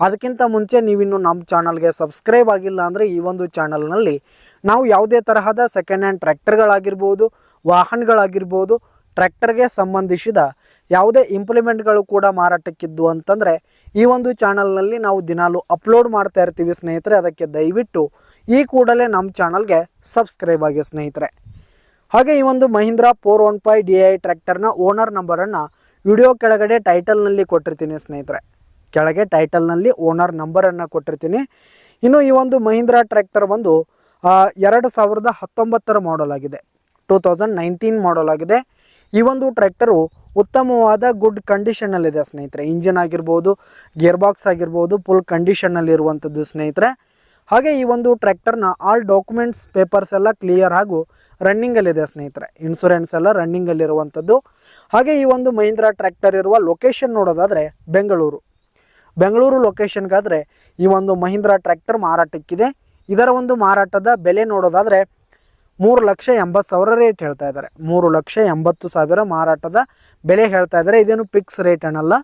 ಅದಕ್ಕಿಂತ ಮುಂಚೆ ನೀವಿನ್ನು ನಮ್ಮ ಚಾನಲ್ಗೆ ಸಬ್ಸ್ಕ್ರೈಬ್ ಆಗಿಲ್ಲ ಅಂದರೆ ಈ ಒಂದು ಚಾನಲ್ನಲ್ಲಿ ನಾವು ಯಾವುದೇ ತರಹದ ಸೆಕೆಂಡ್ ಹ್ಯಾಂಡ್ ಟ್ರ್ಯಾಕ್ಟರ್ಗಳಾಗಿರ್ಬೋದು, ವಾಹನಗಳಾಗಿರ್ಬೋದು, ಟ್ರ್ಯಾಕ್ಟರ್ಗೆ ಸಂಬಂಧಿಸಿದ ಯಾವುದೇ ಇಂಪ್ಲಿಮೆಂಟ್ಗಳು ಕೂಡ ಮಾರಾಟಕ್ಕಿದ್ದು ಅಂತಂದರೆ ಈ ಒಂದು ಚಾನಲ್ನಲ್ಲಿ ನಾವು ದಿನಾಲು ಅಪ್ಲೋಡ್ ಮಾಡ್ತಾ ಇರ್ತೀವಿ ಸ್ನೇಹಿತರೆ, ಅದಕ್ಕೆ ದಯವಿಟ್ಟು ಈ ಕೂಡಲೇ ನಮ್ಮ ಚಾನಲ್ಗೆ ಸಬ್ಸ್ಕ್ರೈಬ್ ಆಗಿ ಸ್ನೇಹಿತರೆ. ಹಾಗೆ ಈ ಒಂದು Mahindra four one five D I ಟ್ರ್ಯಾಕ್ಟರ್ನ ಓನರ್ ನಂಬರನ್ನು ವಿಡಿಯೋ ಕೆಳಗಡೆ ಟೈಟಲ್ನಲ್ಲಿ ಕೊಟ್ಟಿರ್ತೀನಿ ಸ್ನೇಹಿತರೆ. ಕೆಳಗೆ ಟೈಟಲ್ನಲ್ಲಿ ಓನರ್ ನಂಬರನ್ನು ಕೊಟ್ಟಿರ್ತೀನಿ. ಇನ್ನು ಈ ಒಂದು ಮಹೀಂದ್ರಾ ಟ್ರ್ಯಾಕ್ಟರ್ ಬಂದು ಎರಡು ಸಾವಿರದ ಹತ್ತೊಂಬತ್ತರ ಮಾಡಲ್ ಆಗಿದೆ. ಟೂ ತೌಸಂಡ್ ನೈನ್ಟೀನ್ ಮಾಡಲ್ ಆಗಿದೆ. ಈ ಒಂದು ಟ್ರ್ಯಾಕ್ಟರು ಉತ್ತಮವಾದ ಗುಡ್ ಕಂಡೀಷನಲ್ಲಿದೆ ಸ್ನೇಹಿತರೆ. ಇಂಜಿನ್ ಆಗಿರ್ಬೋದು ಗೇರ್ ಬಾಕ್ಸ್ ಆಗಿರ್ಬೋದು ಫುಲ್ ಕಂಡೀಷನಲ್ಲಿ ಇರುವಂಥದ್ದು ಸ್ನೇಹಿತರೆ. ಹಾಗೆ ಈ ಒಂದು ಟ್ರ್ಯಾಕ್ಟರ್ನ ಆಲ್ ಡಾಕ್ಯುಮೆಂಟ್ಸ್ ಪೇಪರ್ಸ್ ಎಲ್ಲ ಕ್ಲಿಯರ್ ಹಾಗೂ ರನ್ನಿಂಗಲ್ಲಿದೆ ಸ್ನೇಹಿತರೆ. ಇನ್ಸೂರೆನ್ಸ್ ಎಲ್ಲ ರನ್ನಿಂಗಲ್ಲಿರುವಂಥದ್ದು ಹಾಗೆ ಈ ಒಂದು ಮಹೀಂದ್ರಾ ಟ್ರ್ಯಾಕ್ಟರ್ ಇರುವ ಲೊಕೇಶನ್ ನೋಡೋದಾದರೆ ಬೆಂಗಳೂರು. ಬೆಂಗಳೂರು ಲೊಕೇಶನ್ಗಾದರೆ ಈ ಒಂದು ಮಹೀಂದ್ರಾ ಟ್ರ್ಯಾಕ್ಟರ್ ಮಾರಾಟಕ್ಕಿದೆ. ಇದರ ಒಂದು ಮಾರಾಟದ ಬೆಲೆ ನೋಡೋದಾದರೆ ಮೂರು ಲಕ್ಷ ಎಂಬತ್ತು ಸಾವಿರ ರೇಟ್ ಹೇಳ್ತಾ ಇದ್ದಾರೆ. ಮೂರು ಲಕ್ಷ ಎಂಬತ್ತು ಸಾವಿರ ಮಾರಾಟದ ಬೆಲೆ ಹೇಳ್ತಾ ಇದ್ದಾರೆ. ಇದೇನು ಫಿಕ್ಸ್ ರೇಟ್ ಅನ್ನಲ್ಲ.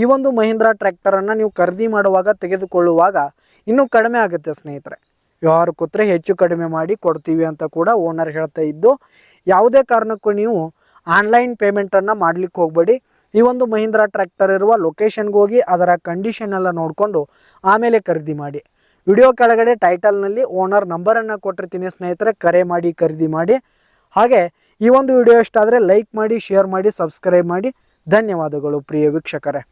ಈ ಒಂದು ಮಹೀಂದ್ರಾ ಟ್ರ್ಯಾಕ್ಟರನ್ನು ನೀವು ಖರೀದಿ ಮಾಡುವಾಗ ತೆಗೆದುಕೊಳ್ಳುವಾಗ ಇನ್ನೂ ಕಡಿಮೆ ಆಗುತ್ತೆ ಸ್ನೇಹಿತರೆ. ವ್ಯವಹಾರ ಕೂತ್ರೆ ಹೆಚ್ಚು ಕಡಿಮೆ ಮಾಡಿ ಕೊಡ್ತೀವಿ ಅಂತ ಕೂಡ ಓನರ್ ಹೇಳ್ತಾ ಇದ್ದು, ಯಾವುದೇ ಕಾರಣಕ್ಕೂ ನೀವು ಆನ್ಲೈನ್ ಪೇಮೆಂಟನ್ನು ಮಾಡಲಿಕ್ಕೆ ಹೋಗಬೇಡಿ. ಈ ಒಂದು ಮಹೀಂದ್ರಾ ಟ್ರ್ಯಾಕ್ಟರ್ ಇರುವ ಲೊಕೇಶನ್ಗೆ ಹೋಗಿ ಅದರ ಕಂಡೀಷನ್ ಎಲ್ಲ ನೋಡಿಕೊಂಡು ಆಮೇಲೆ ಖರೀದಿ ಮಾಡಿ. ವಿಡಿಯೋ ಕೆಳಗಡೆ ಟೈಟಲ್ನಲ್ಲಿ ಓನರ್ ನಂಬರನ್ನು ಕೊಟ್ಟಿರ್ತೀನಿ ಸ್ನೇಹಿತರೆ, ಕರೆ ಮಾಡಿ, ಖರೀದಿ ಮಾಡಿ. ಹಾಗೆ ಈ ಒಂದು ವಿಡಿಯೋ ಇಷ್ಟ ಆದರೆ ಲೈಕ್ ಮಾಡಿ ಶೇರ್ ಮಾಡಿ ಸಬ್ಸ್ಕ್ರೈಬ್ ಮಾಡಿ. ಧನ್ಯವಾದಗಳು ಪ್ರಿಯ ವೀಕ್ಷಕರೇ.